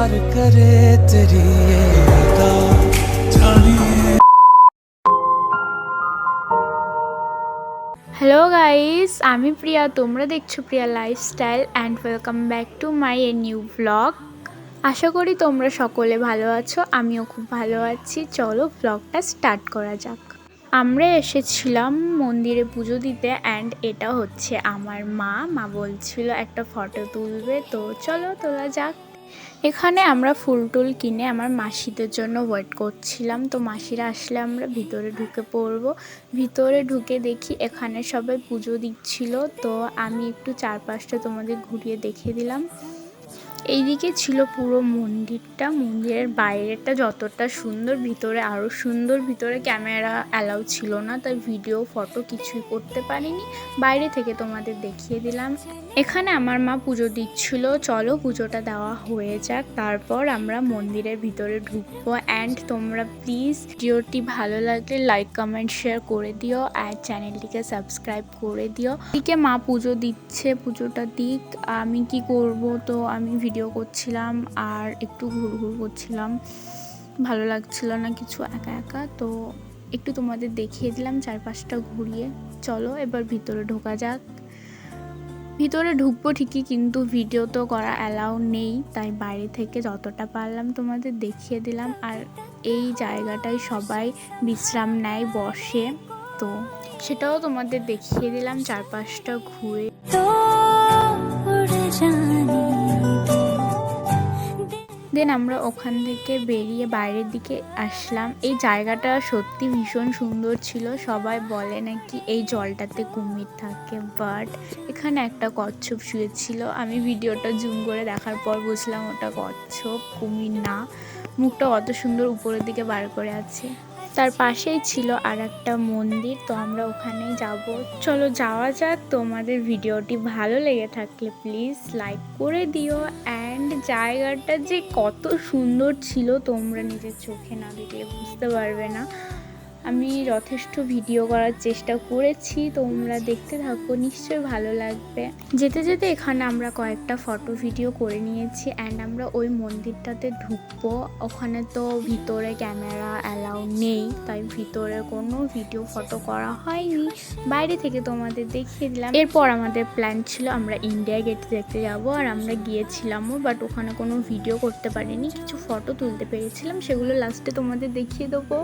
प्यार करे तेरी ये अदा जानिए হ্যালো গাইস আমি প্রিয়া তোমরা দেখছো Priya lifestyle and welcome back to my a new blog আশা করি তোমরা সকলে ভালো আছো আমিও খুব ভালো আছি চলো ব্লগটা স্টার্ট করা যাক আমরা এসেছিলাম মন্দিরে পুজো দিতে অ্যান্ড এটা হচ্ছে আমার মা মা বলছিল একটা ফটো তুলবে তো চলো তোলা যাক এখানে আমরা ফুল টুল কিনে আমার মাসিদের জন্য ওয়েট করছিলাম। তো মাসিরা আসলে আমরা ভিতরে ঢুকে পড়ব। ভিতরে ঢুকে দেখি এখানে সবাই পুজো দিচ্ছিল। তো আমি একটু চারপাশটা তোমাদের ঘুরিয়ে দেখিয়ে দিলাম। এইদিকে ছিল পুরো মন্দিরটা, মন্দিরের বাইরেটা যতটা সুন্দর, ভিতরে আরও সুন্দর, ভিতরে ক্যামেরা অ্যালাউ ছিল না, তাই ভিডিও, ফটো কিছুই করতে পারিনি। বাইরে থেকে তোমাদের দেখিয়ে দিলাম। এখানে আমার মা পুজো দিচ্ছিল। চলো পুজোটা দেওয়া হয়ে যাক। তারপর আমরা মন্দিরের ভিতরে ঢুকবো। অ্যান্ড তোমরা প্লিজ ভিডিওটি ভালো লাগলে লাইক কমেন্ট শেয়ার করে দিও। আর চ্যানেলটিকে সাবস্ক্রাইব করে দিও। এদিকে মা পুজো দিচ্ছে, পুজোটা দিক। আমি কি করব? তো আমি ভিডিও করছিলাম আর একটু ঘুরঘুর করছিলাম। ভালো লাগছিল না কিছু একা একা, তো একটু তোমাদের দেখিয়ে দিলাম চারপাশটা ঘুরিয়ে। চলো এবার ভিতরে ঢোকা যাক। ভিতরে ঢুকবো ঠিকই, কিন্তু ভিডিও তো করা অ্যালাউ নেই, তাই বাইরে থেকে যতটা পারলাম তোমাদের দেখিয়ে দিলাম। আর এই জায়গাটায় সবাই বিশ্রাম নেয়, বসে, তো সেটাও তোমাদের দেখিয়ে দিলাম চারপাশটা ঘুরে। দেন আমরা ওখান থেকে বেরিয়ে বাইরের দিকে আসলাম। এই জায়গাটা সত্যি ভীষণ সুন্দর ছিল। সবাই বলে নাকি এই জলটাতে কুমির থাকে বাট এখানে একটা কচ্ছপ শুয়েছিল। আমি ভিডিওটা জুম করে দেখার পর বুঝলাম ওটা কচ্ছপ, কুমির না। মুখটা অত সুন্দর উপরের দিকে বার করে আছে। তার পাশেই ছিল আর একটা মন্দির, তো আমরা ওখানে যাব। চলো যাওয়া যাক, তোমাদের ভিডিওটি ভালো লেগে থাকলে প্লিজ লাইক করে দিও। অ্যান্ড জায়গাটা যে কত সুন্দর ছিল তোমরা নিজের চোখে না দেখলে বুঝতে পারবে না। আমি যথেষ্ট ভিডিও করার চেষ্টা করেছি, তোমরা দেখতে থাকো, নিশ্চয়ই ভালো লাগবে। যেতে যেতে এখানে আমরা কয়েকটা ফটো ভিডিও করে নিয়েছি অ্যান্ড আমরা ওই মন্দিরটাতে ঢুকবো। ওখানে তো ভিতরে ক্যামেরা অ্যালাউ নেই, তাই ভিতরে কোনো ভিডিও ফটো করা হয়নি। বাইরে থেকে তোমাদের দেখিয়ে দিলাম। এরপর আমাদের প্ল্যান ছিল আমরা ইন্ডিয়া গেট দেখতে যাব আর আমরা গিয়েছিলামও বাট ওখানে কোনো ভিডিও করতে পারিনি। কিছু ফটো তুলতে পেরেছিলাম, সেগুলো লাস্টে তোমাদের দেখিয়ে দেবো।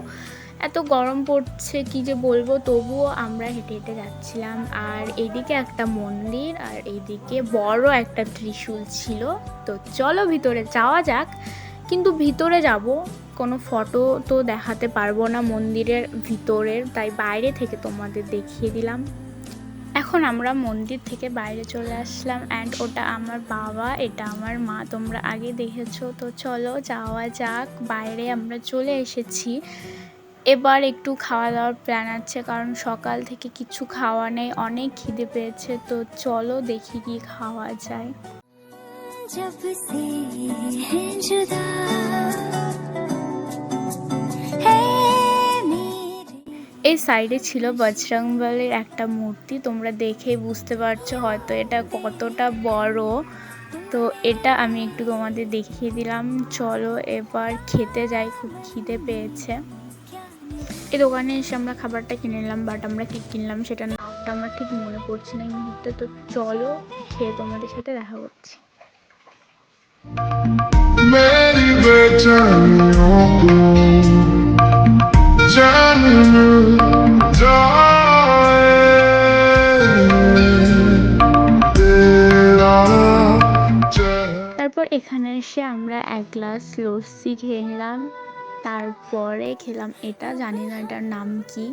এত গরম পড়ছে, কি যে বলব? তবুও আমরা হেঁটে হেঁটে যাচ্ছিলাম। আর এইদিকে একটা মন্দির, আর এইদিকে বড় একটা ত্রিশূল ছিল। তো চলো ভিতরে যাওয়া যাক। কিন্তু ভিতরে যাব, কোনো ফটো তো দেখাতে পারব না মন্দিরের ভিতরের, তাই বাইরে থেকে তোমাদের দেখিয়ে দিলাম। এখন আমরা মন্দির থেকে বাইরে চলে আসলাম অ্যান্ড ওটা আমার বাবা, এটা আমার মা, তোমরা আগে দেখেছ। তো চলো যাওয়া যাক, বাইরে আমরা চলে এসেছি। এবার একটু খাওয়া দাওয়ার প্ল্যান আছে কারণ সকাল থেকে কিছু খাওয়া নেই অনেক খিদে পেয়েছে তো চলো দেখি কি খাওয়া যায় जब से हैं जुदा है मेरे এই সাইডে ছিল বজরংবলীর একটা মূর্তি তোমরা দেখেই বুঝতে পারছো হয়তো এটা কতটা বড় তো এটা আমি একটু তোমাদের দেখিয়ে দিলাম চলো এবার খেতে যাই খুব খিদে পেয়েছে এই দোকানে এসে আমরা খাবারটা কিনে নিলাম বাট আমরা কী কিনলাম সেটা নামটা আমার ঠিক মনে পড়ছে না এই মুহূর্তে। তো চলো খেয়ে তোমাদের সাথে দেখা করছি। তারপর এখানে এসে আমরা এক গ্লাস লস্যি খেয়ে নিলাম। তারপরে খেলাম, এটা জানি না এটার নাম কি।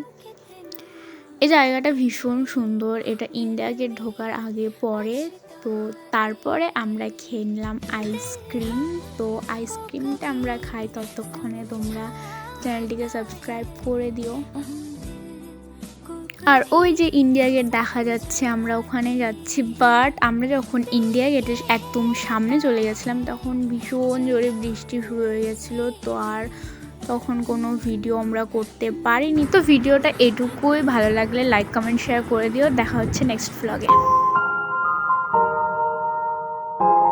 এই জায়গাটা ভীষণ সুন্দর, এটা ইন্ডিয়া গেট ঢোকার আগে পরে, তো তারপরে আমরা খেয়ে নিলাম আইসক্রিম তো আইসক্রিমটা আমরা খাই ততক্ষণে, তোমরা চ্যানেলটিকে সাবস্ক্রাইব করে দিও। আর ওই যে ইন্ডিয়া গেট দেখা যাচ্ছে, আমরা ওখানে যাচ্ছি বাট আমরা যখন ইন্ডিয়া গেটের একদম সামনে চলে গেছিলাম, তখন ভীষণ জোরে বৃষ্টি শুরু হয়ে গেছিল, তো আর তখন কোনো ভিডিও আমরা করতে পারিনি। তো ভিডিওটা এটুকুই, ভালো লাগলে লাইক কমেন্ট শেয়ার করে দিও। দেখা হচ্ছে নেক্সট ভ্লগে